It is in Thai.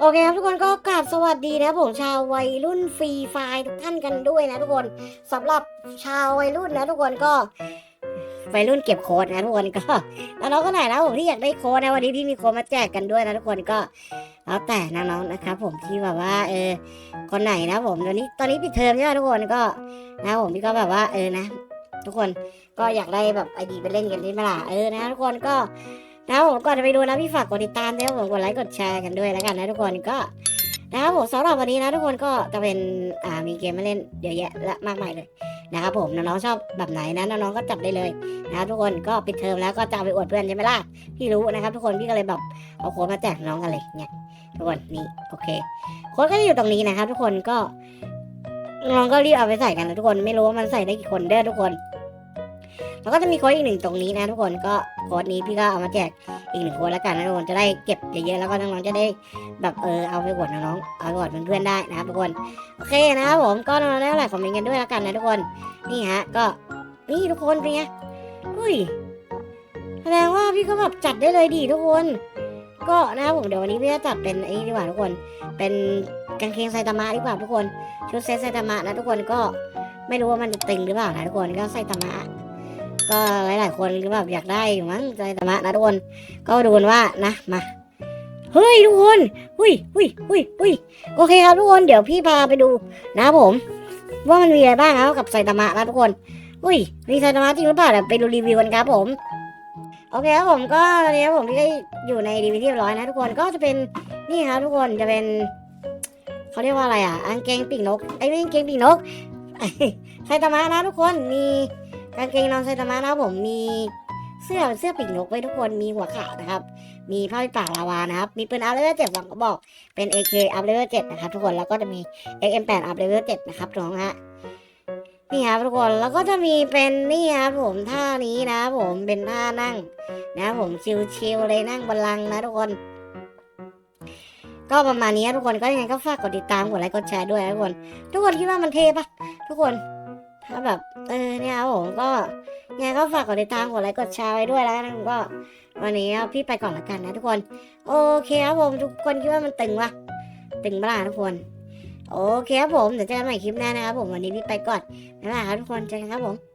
โอเคครับทุกคนก็กราบสวัสดีนะผมชาววัยรุ่นฟรีไฟล์ทุกท่านกันด้วยนะทุกคนสำหรับชาววัยรุ่นนะทุกคนก็วัยรุ่นเก็บโค้ดนะทุกคนก็น้องก็ไหนนะผมที่อยากได้โค้ดนะวันนี้พี่มีโค้ดมาแจกกันด้วยนะทุกคนก็แล้วแต่น้องๆนะครับผมที่แบบว่าเออคนไหนนะผมตอนนี้ตอนนี้ปิดเทอมใช่ไหมทุกคนก็นะผมพี่ก็แบบว่าเออนะ ทุกคนก็อยากได้แบบไอดีไปเล่นกันที่มาล่ะเออนะทุกคนก็ นะครับผมก่อนจะไปดูนะพี่ฝากกดติดตามด้วยครับผมกดไลค์กดแชร์กันด้วยแล้วกันนะทุกคนก็นะครับผมสำหรับวันนี้นะทุกคนก็จะเป็นอ่ามีเกมมาเล่นเยอะแยะและมากมายเลยนะครับผมน้องๆชอบแบบไหนนะน้องๆก็จับได้เลยนะครับทุกคนก็ปิดเทอมแล้วก็จะไปอวดเพื่อนใช่ไหมล่ะพี่รู้นะครับทุกคนพี่ก็เลยแบบเอาโค้ดมาแจกน้องกันเลยเนี่ยทุกคนนี่โอเคโค้ดก็จะอยู่ตรงนี้นะครับทุกคนก็น้องก็รีบเอาไปใส่กันนะทุกคนไม่รู้ว่ามันใส่ได้กี่คนเด้อทุกคน แล้วก็จะมีโค้ดอีกหนึ่งตรงนี้นะทุกคนก็โค้ดนี้พี่ก็เอามาแจกอีกหนึ่งโคนแล้วกันนะทุกคนจะได้เก็บเยอะๆแล้วก็น้องๆจะได้แบบเออเอาไปอวดน้องๆเอาไปอวดเพื่อนๆได้นะครับทุกคนโอเคนะครับผมก็น้องๆได้เท่าไหร่คอมเมนต์กันด้วยแล้วกันนะทุกคนนี่ฮะก็นี่ทุกคนเป็นไงอุ้ยแสดงว่าพี่ก็แบบจัดได้เลยดีทุกคน ก็นะครับผมเดี๋ยววันนี้พี่จะจัดเป็นไอ้นี่ดีกว่าทุกคน เป็นกางเกงไซตามะดีกว่าทุกคนชุดเซตไซตามะนะทุกคนก็ไม่รู้ว่ามันจะตึงหรือเปล่านะทุกคนก็ไซตามะ ก็หลายๆคนก็แบบอยากได้อยู่มั้งไซตามะนะทุกคนก็ดูกันว่านะมาเฮ้ยทุกคนหุยหุยหุยหุยโอเคครับทุกคนเดี๋ยวพี่พาไปดูนะผม ว่ามันมีอะไรบ้างครับกับไซตามะนะทุกคนหุยมีไซตามะจริงหรือเปล่าเดี๋ยวไปดูรีวิวกันครับผมโอเคครับผมก็ตอนนี้ผมพี่ก็อยู่ในรีวิวเรียบร้อยนะทุกคนก็จะเป็นนี่ครับทุกคนจะเป็นเขาเรียกว่าอะไรอะกางเกงปีกนกไอ้ไม่ใช่างเกงปีกนกไซตามะนะทุกคนมีางเกงนอนไซตามะนะครับผมมีเสื้อเป็นเสื้อปีกนกไว้ทุกคนมีหัวขาวนะครับ มีผ้าปิดปากลาวานะครับ มีปืนอัพเลเวลเจ็ดสองกระบอกเป็น AK อัพเลเวลเจ็ดนะครับทุกคนแล้วก็จะมี XM8 อัพเลเวลเจ็ดนะครับน้องฮะนี่ครับทุกคนแล้วก็จะมีเป็นนี่ครับผมท่านี้นะครับผมเป็นท่านั่งนะครับผมชิลๆเลยนั่งบนลังนะทุกคน ก็ประมาณนี้ทุกคนก็ยังไงก็ฝากกดติดตามกดไลค์กดแชร์ด้วยนะทุกคน ทุกคนคิดว่ามันเท่ปะทุกคน ถ้าแบบเออเนี่ยครับผมก็ยังไงก็ฝากกดติดตามกดไลค์กดแชร์ไว้ด้วยแล้วนะผมก็ วันนี้พี่ไปก่อนละกันนะทุกคน โอเคครับผมทุกคนคิดว่ามันตึงวะตึงเปล่าทุกคน โอเคครับผมเดี๋ยวเจอกันใหม่คลิปหน้านะครับผมวันนี้พี่ไปก่อนบ๊ายบายครับทุกคนเจอกันครับผม